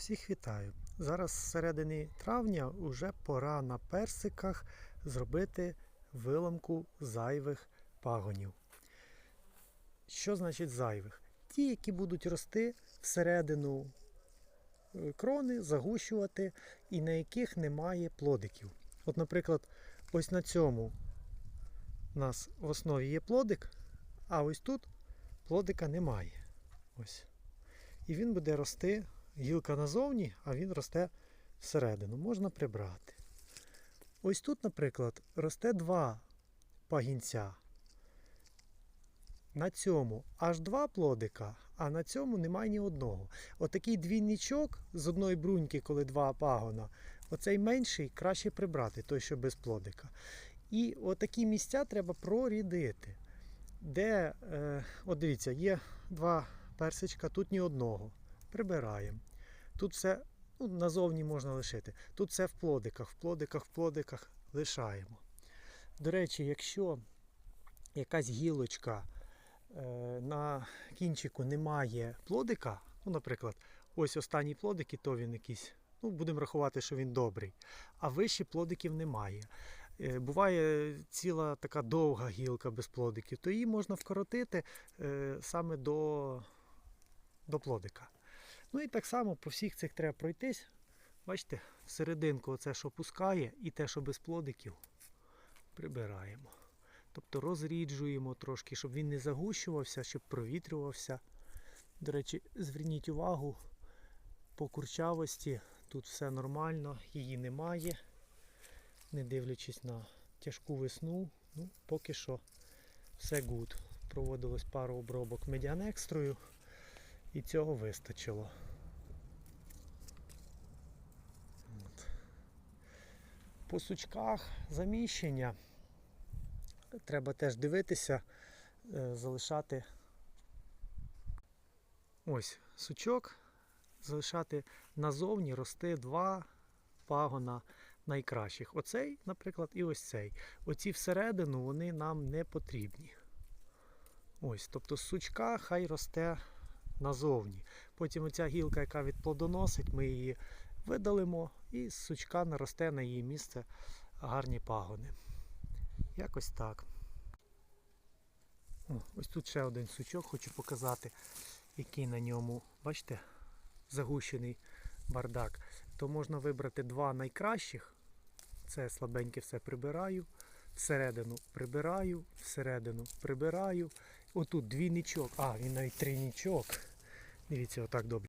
Всіх вітаю! Зараз з середини травня вже пора на персиках зробити виламку зайвих пагонів. Що значить зайвих? Ті, які будуть рости всередину е, крони, загущувати, і на яких немає плодиків. От, наприклад, ось на цьому у нас в основі є плодик, а ось тут плодика немає. Ось. І він буде рости гілка назовні, а він росте всередину. Можна прибрати. Ось тут, наприклад, росте два пагінця. На цьому аж два плодика, а на цьому немає ні одного. Отакий двійничок з одної бруньки, коли два пагона, оцей менший краще прибрати, той, що без плодика. І отакі місця треба прорідити. Де, е, от дивіться, є два персичка, тут ні одного. Прибираємо. Тут все ну, назовні можна лишити. Тут все в плодиках, в плодиках, в плодиках лишаємо. До речі, якщо якась гілочка е, на кінчику немає плодика, ну, наприклад, ось останній плодик, і то він якийсь, ну, будемо рахувати, що він добрий, а вище плодиків немає. Е, Буває ціла така довга гілка без плодиків, то її можна вкоротити е, саме до, до плодика. Ну і так само по всіх цих треба пройтись. Бачите, серединку оце, що пускає, і те, що без плодиків, прибираємо. Тобто розріджуємо трошки, щоб він не загущувався, щоб провітрювався. До речі, зверніть увагу по курчавості. Тут все нормально, її немає. Не дивлячись на тяжку весну, ну, поки що все гуд. Проводилось пару обробок медіанекстрою і цього вистачило. От. По сучках заміщення треба теж дивитися, е, залишати ось сучок, залишати назовні рости два пагона найкращих. Оцей, наприклад, і ось цей. Оці всередину вони нам не потрібні. Ось, тобто сучка хай росте назовні. Потім оця гілка, яка відплодоносить, ми її видалимо і з сучка наросте на її місце гарні пагони. Якось так. О, ось тут ще один сучок, хочу показати, який на ньому, бачите, загущений бардак. То можна вибрати два найкращих. Це слабеньке все прибираю. Всередину прибираю, всередину прибираю. Отут двійничок, а, він навіть трійничок. Дивіться, отак добре.